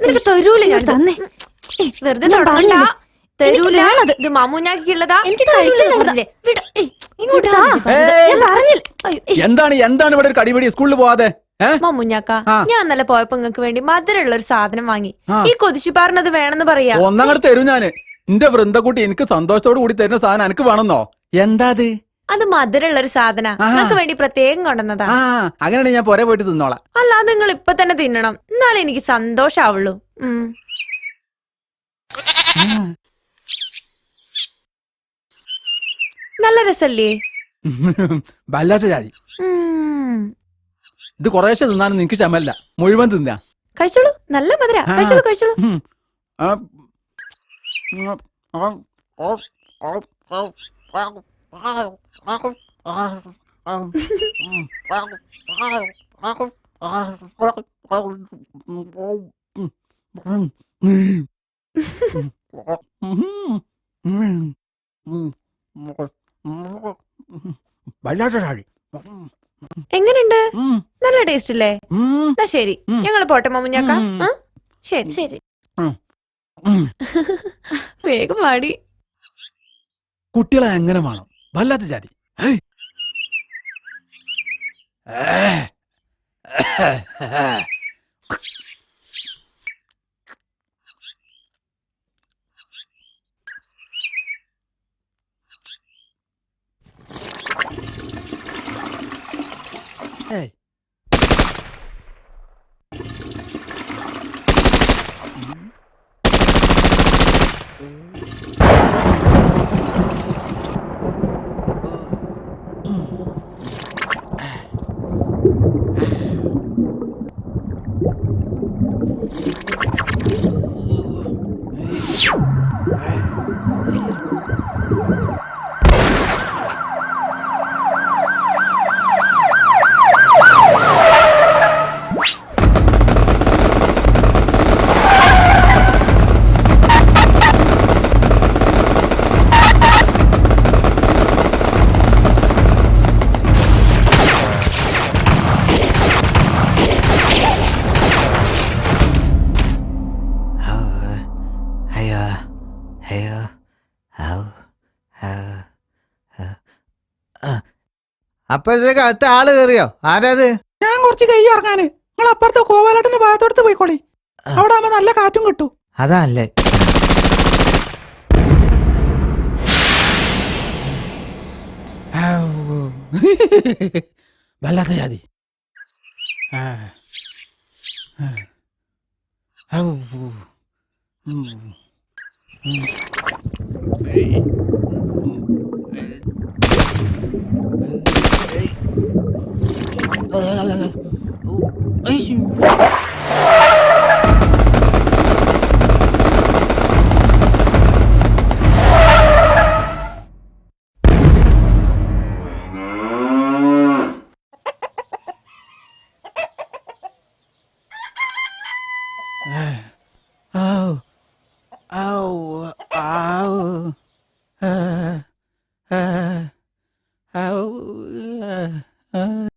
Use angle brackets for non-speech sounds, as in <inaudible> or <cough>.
നിനക്ക് തരൂല ഞാൻ തന്നെ. വെറുതെ ഇത് എനിക്ക് എന്താണ് എന്താണ് ഇവിടെ ഒരു കടിപിടി? സ്കൂളിൽ പോവാതെ? മമ്മുഞ്ഞാക്ക ഞാൻ നല്ല പോയപ്പോ നിങ്ങൾക്ക് വേണ്ടി മധുരമുള്ള ഒരു സാധനം വാങ്ങി. ഈ കൊതിച്ചുപാറിനത് വേണമെന്ന് പറയാ. ഒന്നങ്ങട് തരൂ ഞാൻ. എന്റെ വൃന്ദക്കുട്ടി എനിക്ക് സന്തോഷത്തോട് കൂടി തരുന്ന സാധനം എനിക്ക് വേണമെന്നോ? എന്താ അത് അത് മധുരമുള്ള ഒരു സാധന. നിങ്ങൾക്ക് വേണ്ടി പ്രത്യേകം കൊണ്ടുവന്നതാ ആ അങ്ങനെയാണെങ്കിൽ ഞാൻ പുറേ പോയിട്ട് തിന്നോളാം അല്ലാതെ നിങ്ങൾ ഇപ്പൊ തന്നെ തിന്നണം എന്നാലേ എനിക്ക് സന്തോഷാവുള്ളൂ ഉം. നല്ല രസല്ലേ <laughs> വല്ലാത്ത ഉം. ഇത് കുറേശ്ശെ തിന്നാനും നിനക്ക് ചമല്ല മുഴുവൻ തിന്നാ കഴിച്ചോളൂ നല്ല മധുര ആ. കഴിച്ചോളൂ കഴിച്ചോളൂ ഉം. ആ. ഉം. ആ. ആ. ആ. ആ. വല്ലാത്ത ചാടി എങ്ങനെയുണ്ട്. നല്ല ടേസ്റ്റ് അല്ലേ. എന്നാ ശരി. ഞങ്ങൾ പോട്ടെ മമ്മുഞ്ഞാക്ക? ശരി. ശരി. <laughs> വേഗം പാടി കുട്ടികളെ എങ്ങനെ വേണം? भल्ला तो जाती है Hey. Mm -hmm. Mm. അപ്പോഴത്തേക്ക് അടുത്ത ആൾ കയറിയോ ആരാത്? ഞാൻ കുറച്ച് കൈ ഇറങ്ങാന് നിങ്ങൾ അപ്പുറത്തെ കോവാലാട്ടിന്റെ ഭാഗത്തോടത്ത് പോയിക്കോളി. അവിടെ ആവുമ്പോ നല്ല കാറ്റും കിട്ടും. അതല്ലേ വല്ലാത്ത ജാതി. ഔ. Ay. Oh. Oh. Oh. Uh. Uh. Oh. Uh.